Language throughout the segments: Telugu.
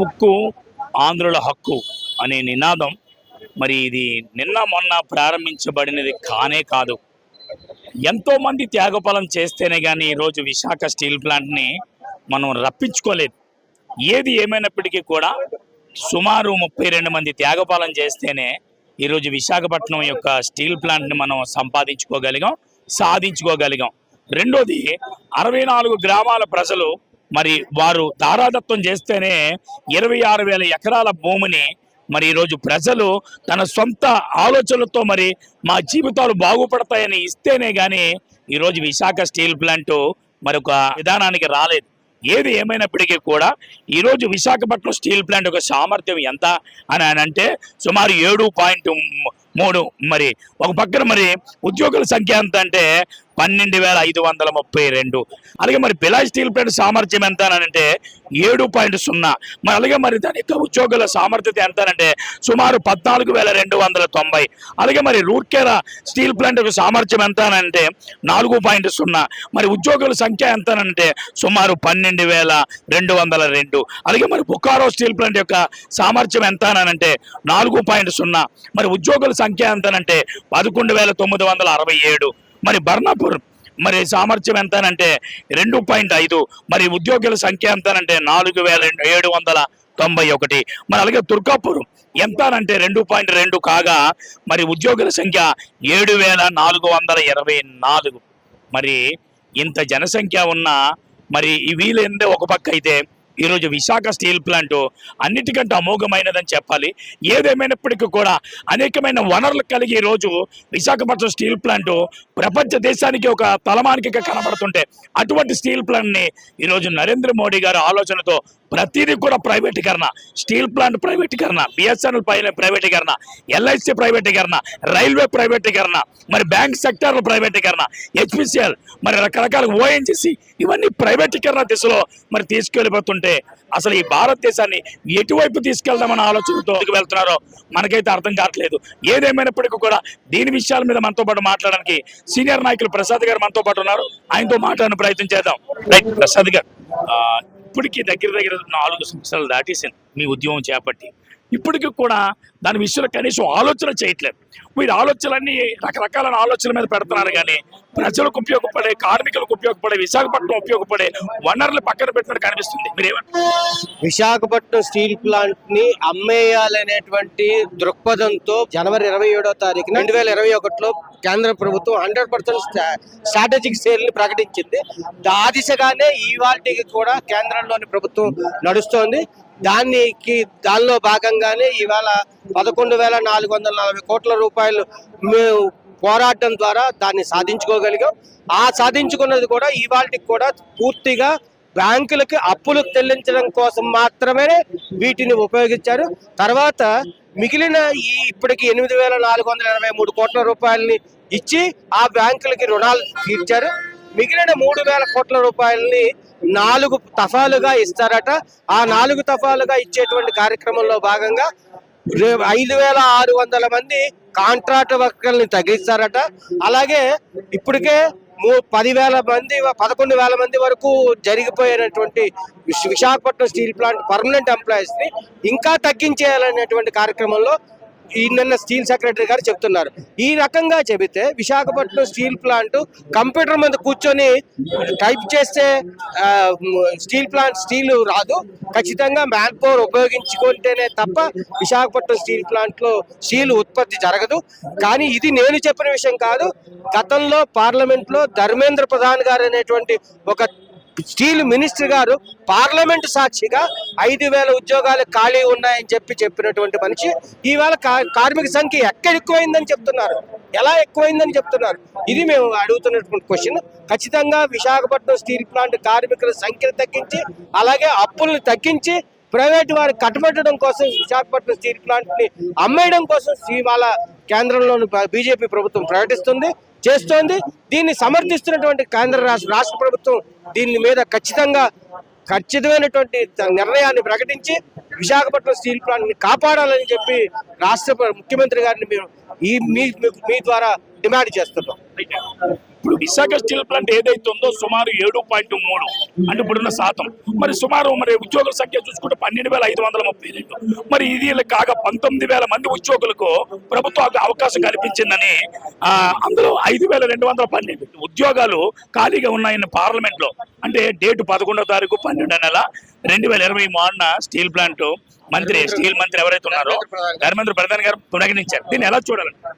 ముక్కు ఆంధ్రుల హక్కు అనే నినాదం. మరి ఇది నిన్న మొన్న ప్రారంభించబడినది కానే కాదు. ఎంతోమంది త్యాగఫలం చేస్తేనే కానీ ఈరోజు విశాఖ స్టీల్ ప్లాంట్ని మనం రప్పించుకోలేదు. ఏది ఏమైనప్పటికీ కూడా సుమారు ముప్పై రెండు మంది త్యాగపాలన చేస్తేనే ఈరోజు విశాఖపట్నం యొక్క స్టీల్ ప్లాంట్ని మనం సంపాదించుకోగలిగాం సాధించుకోగలిగాం. రెండోది అరవై నాలుగు గ్రామాల ప్రజలు మరి వారు తారాదత్వం చేస్తేనే ఇరవై ఆరు వేల ఎకరాల భూమిని మరి ఈరోజు ప్రజలు తన సొంత ఆలోచనలతో మరి మా జీవితాలు బాగుపడతాయని ఇస్తేనే కానీ ఈరోజు విశాఖ స్టీల్ ప్లాంట్ మరొక విధానానికి రాలేదు. ఏది ఏమైనప్పటికీ కూడా ఈరోజు విశాఖపట్నం స్టీల్ ప్లాంట్ యొక్క సామర్థ్యం ఎంత అని అని అంటే సుమారు ఏడు పాయింట్ మూడు మరి ఒక పక్కన మరి ఉద్యోగుల సంఖ్య ఎంత అంటే పన్నెండు వేల ఐదు వందల ముప్పై రెండు. అలాగే మరి పిలాయ్ స్టీల్ ప్లాంట్ సామర్థ్యం ఎంత అంటే ఏడు పాయింట్ సున్నా. మరి అలాగే మరి దాని యొక్క ఉద్యోగుల సామర్థ్యత ఎంత అంటే సుమారు పద్నాలుగు వేల రెండు వందల తొంభై. అలాగే మరి రూర్కేరా స్టీల్ ప్లాంట్ యొక్క సామర్థ్యం ఎంత అంటే నాలుగు పాయింట్ సున్నా. మరి ఉద్యోగుల సంఖ్య ఎంత అంటే సుమారు పన్నెండు వేల రెండు వందల రెండు. అలాగే మరి బుకారో స్టీల్ ప్లాంట్ యొక్క సామర్థ్యం ఎంత అంటే నాలుగు పాయింట్ సున్నా. మరి ఉద్యోగుల సంఖ్య ఎంత అంటే పదకొండు వేల తొమ్మిది వందల అరవై ఏడు. మరి బర్ణాపూర్ మరి సామర్థ్యం ఎంత అంటే రెండు పాయింట్ ఐదు మరి ఉద్యోగుల సంఖ్య ఎంత అంటే నాలుగు వేల ఏడు వందల తొంభై ఒకటి. మరి అలాగే తుర్కాపూర్ ఎంత అంటే రెండు పాయింట్ రెండు కాగా మరి ఉద్యోగుల సంఖ్య ఏడు వేల నాలుగు వందల ఇరవై నాలుగు. మరి ఇంత జనసంఖ్య ఉన్న మరి ఈ వీలైందే ఒక పక్క అయితే ఈరోజు విశాఖ స్టీల్ ప్లాంట్ అన్నిటికంటే అమోఘమైనదని చెప్పాలి. ఏదేమైనప్పటికీ కూడా అనేకమైన వనరులు కలిగి ఈరోజు విశాఖపట్నం స్టీల్ ప్లాంట్ ప్రపంచ దేశానికి ఒక తలమానికగా కనబడుతుంటే అటువంటి స్టీల్ ప్లాంట్ని ఈరోజు నరేంద్ర మోడీ గారి ఆలోచనతో ప్రతిదీ కూడా ప్రైవేటీకరణ స్టీల్ ప్లాంట్ ప్రైవేటీకరణ బిఎస్ఎన్ఎల్ పైన ప్రైవేటీకరణ ఎల్ఐసి ప్రైవేటీకరణ రైల్వే ప్రైవేటీకరణ మరి బ్యాంక్ సెక్టార్ల ప్రైవేటీకరణ హెచ్పిసిఎల్ మరి రకరకాల ఓఎన్జిసి ఇవన్నీ ప్రైవేటీకరణ దిశలో మరి తీసుకెళ్ళిపోతుంటే అసలు ఈ భారతదేశాన్ని ఎటువైపు తీసుకెళ్దామన్న ఆలోచనతో వెళ్తున్నారో మనకైతే అర్థం కావట్లేదు. ఏదేమైనప్పటికీ కూడా దీని విషయాల మీద మనతో పాటు మాట్లాడడానికి సీనియర్ నాయకులు ప్రసాద్ గారు మనతో పాటు ఉన్నారు. ఆయనతో మాట్లాడిన ప్రయత్నం చేద్దాం. రైట్ ప్రసాద్ గారు ఇప్పటికీ దగ్గర దగ్గర నాలుగు సంవత్సరాలు దాటేసింది మీ ఉద్యమం చేపట్టి. ఇప్పటికీ కూడా దాని విషయంలో కనీసం ఆలోచన చేయట్లేదు. మీరు ఆలోచనలన్నీ రకరకాల ఆలోచనల మీద పెడుతున్నారు కానీ ప్రజలకు ఉపయోగపడే కార్మికులకు ఉపయోగపడే విశాఖపట్నం ఉపయోగపడే వనరులు పక్కన పెట్టినట్టు కనిపిస్తుంది. మీరేమంటారు విశాఖపట్నం స్టీల్ ప్లాంట్ని అమ్మేయాలనేటువంటి దృక్పథంతో జనవరి ఇరవై ఏడో తారీఖు రెండు వేల ఇరవై ఒకటిలో కేంద్ర ప్రభుత్వం హండ్రెడ్ పర్సెంట్ స్ట్రాటజిక్ సేల్ ప్రకటించింది. ఆ దిశగానే ఇవాళకి కూడా కేంద్రంలోని ప్రభుత్వం నడుస్తోంది. దానికి దానిలో భాగంగానే ఇవాళ పదకొండు వేల నాలుగు వందల నలభై కోట్ల రూపాయలు మేము పోరాటం ద్వారా దాన్ని సాధించుకోగలిగాం. ఆ సాధించుకున్నది కూడా ఇవాళకి కూడా పూర్తిగా బ్యాంకులకి అప్పులు చెల్లించడం కోసం మాత్రమే వీటిని ఉపయోగించారు. తర్వాత మిగిలిన ఈ ఇప్పటికి ఎనిమిది వేల నాలుగు వందల ఎనభై మూడు కోట్ల రూపాయలని ఇచ్చి ఆ బ్యాంకులకి రుణాలు తీర్చారు. మిగిలిన మూడు వేల కోట్ల రూపాయలని నాలుగు తఫాలుగా ఇస్తారట. ఆ నాలుగు తఫాలుగా ఇచ్చేటువంటి కార్యక్రమంలో భాగంగా ఐదు వేల ఆరు వందల మంది కాంట్రాక్ట్ వర్కర్ని తగ్గిస్తారట అలాగే ఇప్పటికే పదివేల మంది పదకొండు వేల మంది వరకు జరిగిపోయినటువంటి విశాఖపట్నం స్టీల్ ప్లాంట్ పర్మనెంట్ ఎంప్లాయీస్ని ఇంకా తగ్గించేయాలనేటువంటి కార్యక్రమంలో నిన్న స్టీల్ సెక్రటరీ గారు చెప్తున్నారు. ఈ రకంగా చెబితే విశాఖపట్నం స్టీల్ ప్లాంట్ కంప్యూటర్ మీద కూర్చొని టైప్ చేస్తే స్టీల్ ప్లాంట్ స్టీల్ రాదు. ఖచ్చితంగా మ్యాన్ పవర్ ఉపయోగించుకుంటేనే తప్ప విశాఖపట్నం స్టీల్ ప్లాంట్లో స్టీల్ ఉత్పత్తి జరగదు. కానీ ఇది నేను చెప్పిన విషయం కాదు. గతంలో పార్లమెంట్లో ధర్మేంద్ర ప్రధాన్ గారు అనేటువంటి ఒక స్టీల్ మినిస్టర్ గారు పార్లమెంట్ సాక్షిగా ఐదు వేల ఉద్యోగాలు ఖాళీ ఉన్నాయని చెప్పి చెప్పినటువంటి మనిషి. ఈవేళ కార్మిక సంఖ్య ఎక్కడ ఎక్కువైందని చెప్తున్నారు. ఎలా ఎక్కువైందని చెప్తున్నారు. ఇది మేము అడుగుతున్నటువంటి క్వశ్చన్ ఖచ్చితంగా విశాఖపట్నం స్టీల్ ప్లాంట్ కార్మికుల సంఖ్యను తగ్గించి అలాగే అప్పులను తగ్గించి ప్రైవేట్ వారు కట్టబెట్టడం కోసం విశాఖపట్నం స్టీల్ ప్లాంట్ని అమ్మేయడం కోసం ఇవాళ కేంద్రంలోని బీజేపీ ప్రభుత్వం ప్రకటిస్తుంది. చేస్తోంది. దీన్ని సమర్థిస్తున్నటువంటి కేంద్ర రాష్ట్ర రాష్ట్ర ప్రభుత్వం దీని మీద ఖచ్చితంగా ఖచ్చితమైనటువంటి నిర్ణయాన్ని ప్రకటించి విశాఖపట్నం స్టీల్ ప్లాంట్ని కాపాడాలని చెప్పి రాష్ట్ర ముఖ్యమంత్రి గారిని మేము ఈ మీ మీ ద్వారా డిమాండ్ చేస్తున్నాం. ఇప్పుడు విశాఖ స్టీల్ ప్లాంట్ ఏదైతే ఉందో సుమారు ఏడు పాయింట్ మూడు అంటే ఇప్పుడున్న శాతం. మరి సుమారు మరి ఉద్యోగుల సంఖ్య చూసుకుంటే పన్నెండు వేల ఐదు వందల ముప్పై రెండు. మరి ఇది కాగా పంతొమ్మిది వేల మంది ఉద్యోగులకు ప్రభుత్వం అవకాశం కల్పించిందని అందులో ఐదు వేల రెండు వందల పన్నెండు ఉద్యోగాలు ఖాళీగా ఉన్నాయని పార్లమెంట్లో అంటే డేటు పదకొండో తారీఖు పన్నెండో నెల రెండు వేల ఇరవై మూడున స్టీల్ ప్లాంట్ మంత్రి స్టీల్ మంత్రి ఎవరైతే ఉన్నారో ధర్మేంద్ర ప్రధాన్ గారు పునగణించారు దీన్ని ఎలా చూడాలంటే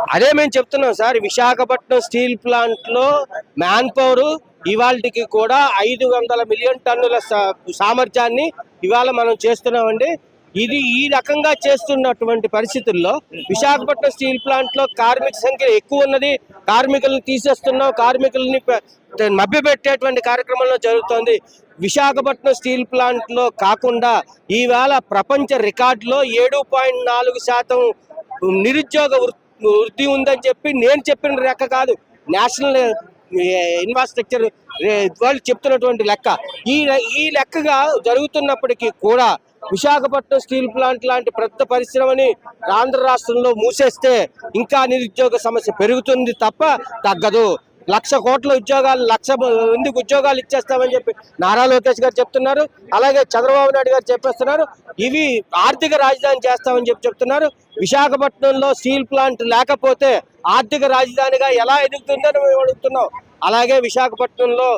అదే మేము చెప్తున్నాం సార్ విశాఖపట్నం స్టీల్ ప్లాంట్లో మ్యాన్ పవర్ ఇవాళకి కూడా ఐదు వందల మిలియన్ టన్నుల సా- సామర్థ్యాన్ని ఇవాళ మనం చేస్తున్నామండి. ఇది ఈ రకంగా చేస్తున్నటువంటి పరిస్థితుల్లో విశాఖపట్నం స్టీల్ ప్లాంట్లో కార్మిక సంఖ్య ఎక్కువ ఉన్నది. కార్మికులను తీసేస్తున్నాం. కార్మికుల్ని మభ్యపెట్టేటువంటి కార్యక్రమంలో జరుగుతోంది. విశాఖపట్నం స్టీల్ ప్లాంట్లో కాకుండా ఈవేళ ప్రపంచ రికార్డులో ఏడు పాయింట్ నాలుగు శాతం నిరుద్యోగ వృత్తి వృద్ధి ఉందని చెప్పి నేను చెప్పిన లెక్క కాదు. నేషనల్ ఇన్ఫ్రాస్ట్రక్చర్ వాళ్ళు చెప్తున్నటువంటి లెక్క. ఈ ఈ లెక్కగా జరుగుతున్నప్పటికీ కూడా విశాఖపట్నం స్టీల్ ప్లాంట్ లాంటి పెద్ద పరిశ్రమని ఆంధ్ర రాష్ట్రంలో మూసేస్తే ఇంకా నిరుద్యోగ సమస్య పెరుగుతుంది తప్ప తగ్గదు. లక్ష కోట్ల ఉద్యోగాలు లక్ష మందికి ఉద్యోగాలు ఇచ్చేస్తామని చెప్పి నారా లోకేష్ గారు చెప్తున్నారు. అలాగే చంద్రబాబు నాయుడు గారు చెప్పేస్తున్నారు. ఇవి ఆర్థిక రాజధాని చేస్తామని చెప్పి చెప్తున్నారు. విశాఖపట్నంలో స్టీల్ ప్లాంట్ లేకపోతే ఆర్థిక రాజధానిగా ఎలా ఎదుగుతుందని మేము అడుగుతున్నాం. అలాగే విశాఖపట్నంలో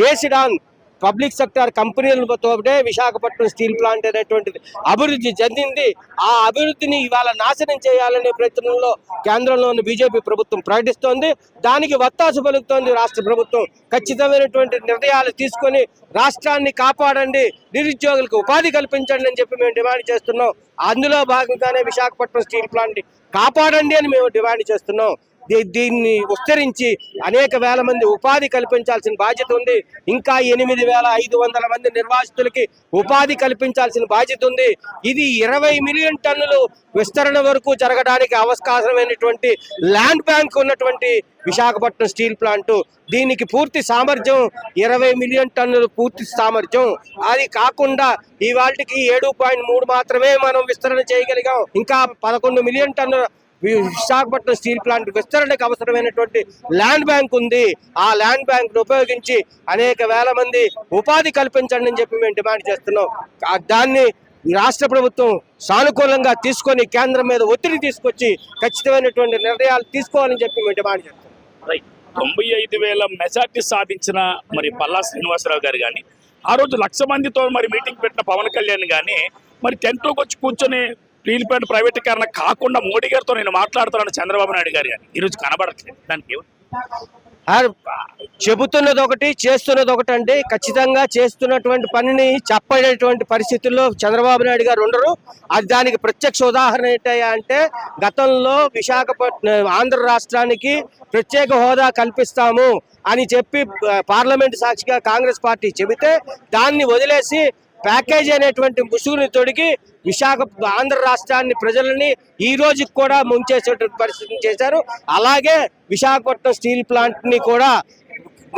బేస్డ్ ఆన్ పబ్లిక్ సెక్టార్ కంపెనీలతోటే విశాఖపట్నం స్టీల్ ప్లాంట్ అనేటువంటిది అభివృద్ధి చెందింది. ఆ అభివృద్ధిని ఇవాళ నాశనం చేయాలనే ప్రయత్నంలో కేంద్రంలోని బీజేపీ ప్రభుత్వం ప్రకటిస్తోంది. దానికి వత్తాసు పలుకుతోంది రాష్ట్ర ప్రభుత్వం. ఖచ్చితమైనటువంటి నిర్ణయాలు తీసుకొని రాష్ట్రాన్ని కాపాడండి నిరుద్యోగులకు ఉపాధి కల్పించండి అని చెప్పి మేము డిమాండ్ చేస్తున్నాం. అందులో భాగంగానే విశాఖపట్నం స్టీల్ ప్లాంట్ కాపాడండి అని మేము డిమాండ్ చేస్తున్నాం. దీన్ని విస్తరించి అనేక వేల మంది ఉపాధి కల్పించాల్సిన బాధ్యత ఉంది. ఇంకా ఎనిమిది వేల ఐదు వందల మంది నిర్వాసితులకి ఉపాధి కల్పించాల్సిన బాధ్యత ఉంది. ఇది ఇరవై మిలియన్ టన్నులు విస్తరణ వరకు జరగడానికి అవకాశమైనటువంటి ల్యాండ్ బ్యాంక్ ఉన్నటువంటి విశాఖపట్నం స్టీల్ ప్లాంట్. దీనికి పూర్తి సామర్థ్యం ఇరవై మిలియన్ టన్నులు పూర్తి సామర్థ్యం. అది కాకుండా ఇవాళకి ఏడు పాయింట్ మూడు మాత్రమే మనం విస్తరణ చేయగలిగాం. ఇంకా పదకొండు మిలియన్ టన్నుల విశాఖపట్నం స్టీల్ ప్లాంట్ విస్తరణకు అవసరమైనటువంటి ల్యాండ్ బ్యాంక్ ఉంది. ఆ ల్యాండ్ బ్యాంక్ ఉపయోగించి అనేక వేల మంది ఉపాధి కల్పించండి అని చెప్పి మేము డిమాండ్ చేస్తున్నాం. దాన్ని రాష్ట్ర ప్రభుత్వం సానుకూలంగా తీసుకొని కేంద్రం మీద ఒత్తిడి తీసుకొచ్చి ఖచ్చితమైనటువంటి నిర్ణయాలు తీసుకోవాలని చెప్పి మేము డిమాండ్ చేస్తున్నాం. రైట్. తొంభై ఐదు వేల మెజార్టీ సాధించిన మరి పల్లా శ్రీనివాసరావు గారు కానీ ఆ రోజు లక్ష మందితో మరి మీటింగ్ పెట్టిన పవన్ కళ్యాణ్ కానీ మరి టెంట్లోకి వచ్చి కూర్చొని స్టీల్ ప్లాంట్ ప్రైవేటీకరణ కాకుండా మోడీ గారితో నేను మాట్లాడుతున్నాను చంద్రబాబు నాయుడు గారు ఈరోజు కనబడట్లేదు. దానికి చెబుతున్నది ఒకటి చేస్తున్నది ఒకటి అండి. ఖచ్చితంగా చేస్తున్నటువంటి పనిని చెప్పేటువంటి పరిస్థితుల్లో చంద్రబాబు నాయుడు గారు ఉండరు. అది దానికి ప్రత్యక్ష ఉదాహరణ ఏంటయ్యా అంటే గతంలో విశాఖపట్నం ఆంధ్ర రాష్ట్రానికి ప్రత్యేక హోదా కల్పిస్తాము అని చెప్పి పార్లమెంట్ సాక్షిగా కాంగ్రెస్ పార్టీ చెబితే దాన్ని వదిలేసి ప్యాకేజ్ అనేటువంటి ముసుగుని తొడిగి విశాఖ ఆంధ్ర రాష్ట్రాన్ని ప్రజలని ఈ రోజుకి కూడా ముంచేసేటువంటి పరిస్థితిని చేశారు. అలాగే విశాఖపట్నం స్టీల్ ప్లాంట్ని కూడా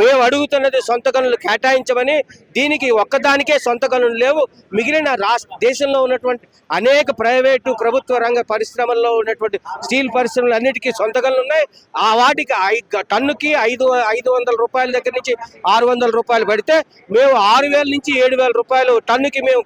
మేము అడుగుతున్నది సొంత గనులు కేటాయించమని దీనికి ఒక్కదానికే సొంత గనులు లేవు. మిగిలిన రాష్ట్ర దేశంలో ఉన్నటువంటి అనేక ప్రైవేటు ప్రభుత్వ రంగ పరిశ్రమల్లో ఉన్నటువంటి స్టీల్ పరిశ్రమలు అన్నిటికీ సొంత గనులు ఉన్నాయి. ఆ వాటికి ఐ- టన్నుకి ఐదు ఐదు వందల రూపాయల దగ్గర నుంచి ఆరు వందల రూపాయలు పడితే మేము ఆరు వేల నుంచి ఏడు వేల రూపాయలు టన్నుకి మేము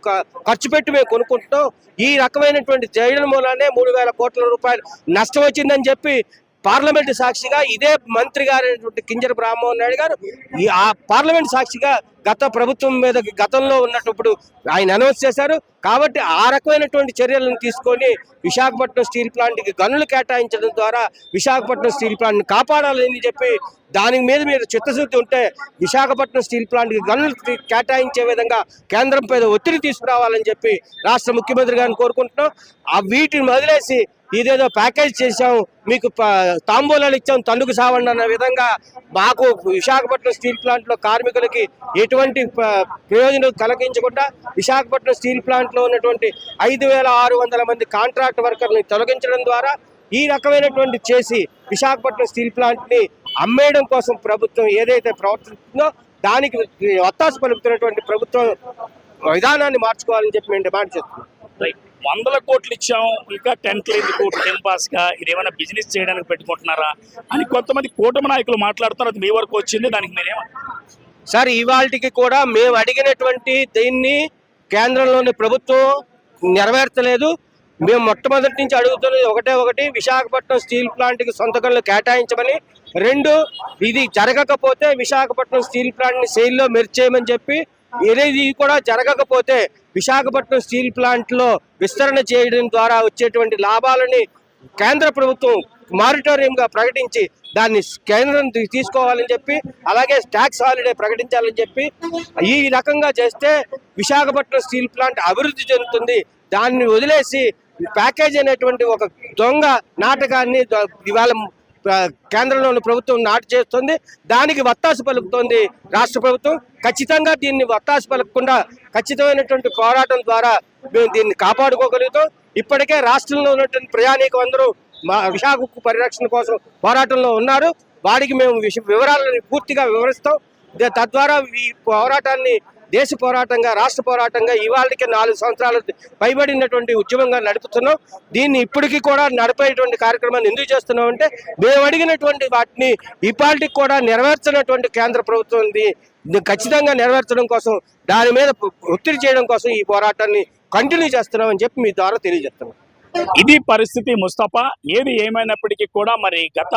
ఖర్చు పెట్టి మేము కొనుక్కుంటున్నాం. ఈ రకమైనటువంటి చేయడం మూలానే మూడు వేల కోట్ల రూపాయలు నష్టం వచ్చిందని చెప్పి పార్లమెంట్ సాక్షిగా ఇదే మంత్రి గారైనటువంటి కింజర రామ్మోహన్ నాయుడు గారు ఈ ఆ పార్లమెంట్ సాక్షిగా గత ప్రభుత్వం మీద గతంలో ఉన్నప్పుడు ఆయన అనౌన్స్ చేశారు. కాబట్టి ఆ రకమైనటువంటి చర్యలను తీసుకొని విశాఖపట్నం స్టీల్ ప్లాంట్కి గనులు కేటాయించడం ద్వారా విశాఖపట్నం స్టీల్ ప్లాంట్ని కాపాడాలని చెప్పి దాని మీద మీరు చిత్తశుద్ధి ఉంటే విశాఖపట్నం స్టీల్ ప్లాంట్కి గనులు కేటాయించే విధంగా కేంద్రం మీద ఒత్తిడి తీసుకురావాలని చెప్పి రాష్ట్ర ముఖ్యమంత్రి గారిని కోరుకుంటున్నాం. ఆ వీటిని వదిలేసి ఇదేదో ప్యాకేజ్ చేశాం మీకు తాంబూలాలు ఇచ్చాం తండుకు సావండి అన్న విధంగా మాకు విశాఖపట్నం స్టీల్ ప్లాంట్లో కార్మికులకి ఎటువంటి ప్రయోజనం కలిగించకుండా విశాఖపట్నం స్టీల్ ప్లాంట్లో ఉన్నటువంటి ఐదు వేల ఆరు వందల మంది కాంట్రాక్ట్ వర్కర్ని తొలగించడం ద్వారా ఈ రకమైనటువంటి చేసి విశాఖపట్నం స్టీల్ ప్లాంట్ని అమ్మేయడం కోసం ప్రభుత్వం ఏదైతే ప్రవర్తిస్తుందో దానికి ఒత్తాసు పలుకుతున్నటువంటి ప్రభుత్వం విధానాన్ని మార్చుకోవాలని చెప్పి మేము డిమాండ్ చేస్తున్నాం. రైట్ వందల కోట్లు ఇచ్చాం ఇంకా టెన్త్ ఎందుకు కోట్లు. టెంపాస్గా ఇది ఏమైనా బిజినెస్ చేయడానికి పెట్టుకుంటున్నారా అని కొంతమంది కూటమి నాయకులు మాట్లాడుతున్నారు. అది మీ వరకు వచ్చింది దానికి మీరేమో సార్ ఇవాళకి కూడా మేము అడిగినటువంటి దీన్ని కేంద్రంలోని ప్రభుత్వం నెరవేర్చలేదు. మేము మొట్టమొదటి నుంచి అడుగుతున్నది ఒకటే ఒకటి విశాఖపట్నం స్టీల్ ప్లాంట్కి కి కేటాయించమని. రెండు ఇది జరగకపోతే విశాఖపట్నం స్టీల్ ప్లాంట్ని సేల్లో మెర్చేయమని చెప్పి ఏది కూడా జరగకపోతే విశాఖపట్నం స్టీల్ ప్లాంట్లో విస్తరణ చేయడం ద్వారా వచ్చేటువంటి లాభాలని కేంద్ర ప్రభుత్వం మారిటోరియం గా ప్రకటించి దాన్ని కేంద్రం తీసుకోవాలని చెప్పి అలాగే ట్యాక్స్ హాలిడే ప్రకటించాలని చెప్పి ఈ రకంగా చేస్తే విశాఖపట్నం స్టీల్ ప్లాంట్ అభివృద్ధి చెందుతుంది. దాన్ని వదిలేసి ప్యాకేజ్ అనేటువంటి ఒక దొంగ నాటకాన్ని ఇవాళ కేంద్రంలోని ప్రభుత్వం నాటు చేస్తుంది. దానికి వత్తాసు పలుకుతోంది రాష్ట్ర ప్రభుత్వం. ఖచ్చితంగా దీన్ని వత్తాసు పలకకుండా ఖచ్చితమైనటువంటి పోరాటం ద్వారా మేము దీన్ని కాపాడుకోగలుగుతాం. ఇప్పటికే రాష్ట్రంలో ఉన్నటువంటి ప్రయాణికులు అందరూ మా విశాఖ ఉక్కు పరిరక్షణ కోసం పోరాటంలో ఉన్నారు. వారికి మేము విష- వివరాలను పూర్తిగా వివరిస్తాం. తద్వారా ఈ పోరాటాన్ని దేశ పోరాటంగా రాష్ట్ర పోరాటంగా ఇవాళకి నాలుగు సంవత్సరాలు పైబడినటువంటి ఉద్యమంగా నడుపుతున్నాం. దీన్ని ఇప్పటికీ కూడా నడిపేటువంటి కార్యక్రమాన్ని ఎందుకు చేస్తున్నాం అంటే మేము అడిగినటువంటి వాటిని ఇవాళకి కూడా నెరవేర్చినటువంటి కేంద్ర ప్రభుత్వం ఉంది ఖచ్చితంగా నెరవేర్చడం కోసం దాని మీద ఒత్తిడి చేయడం కోసం ఈ పోరాటాన్ని కంటిన్యూ చేస్తున్నామని చెప్పి మీ ద్వారా తెలియజేస్తున్నాం. ఇది పరిస్థితి ముస్తఫా. ఏది ఏమైనప్పటికీ కూడా మరి గత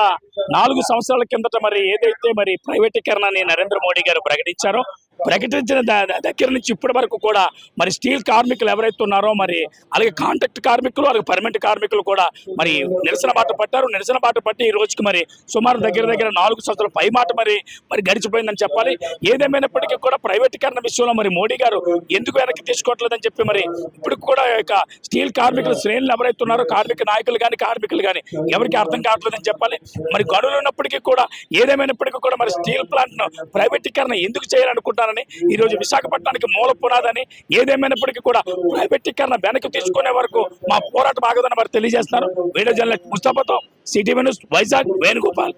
నాలుగు సంవత్సరాల కిందట మరి ఏదైతే మరి ప్రైవేటీకరణని నరేంద్ర మోడీ గారు ప్రకటించారో ప్రకటించిన దగ్గర నుంచి ఇప్పటి వరకు కూడా మరి స్టీల్ కార్మికులు ఎవరైతే ఉన్నారో మరి అలాగే కాంట్రాక్ట్ కార్మికులు అలాగే పర్మనెంట్ కార్మికులు కూడా మరి నిరసన బాట పట్టారు. నిరసన బాట పట్టి ఈ రోజుకి మరి సుమారు దగ్గర దగ్గర నాలుగు సంవత్సరాల పై మాట మరి మరి గడిచిపోయిందని చెప్పాలి. ఏదేమైనప్పటికీ కూడా ప్రైవేటీకరణ విషయంలో మరి మోడీ గారు ఎందుకు వెనక్కి తీసుకోవట్లేదని చెప్పి మరి ఇప్పుడు కూడా యొక్క స్టీల్ కార్మికుల శ్రేణులు ఎవరైతే ఉన్నారో కార్మిక నాయకులు కానీ కార్మికులు కానీ ఎవరికి అర్థం కావట్లేదని చెప్పాలి. మరి గడువులు ఉన్నప్పటికీ కూడా ఏదేమైనప్పటికీ కూడా మరి స్టీల్ ప్లాంట్ను ప్రైవేటీకరణ ఎందుకు చేయాలనుకుంటారు ఈ రోజు విశాఖపట్నానికి మూల పునాదని ఏదేమైనప్పటికీ కూడా ప్రైవేటీకరణ వెనక్కి తీసుకునే వరకు మా పోరాటం ఆగదని వారు తెలియజేస్తున్నారు. వీడియో జర్నలిస్ట్ ముస్తాఫాతో సిటీ న్యూస్ వైజాగ్ వేణుగోపాల్.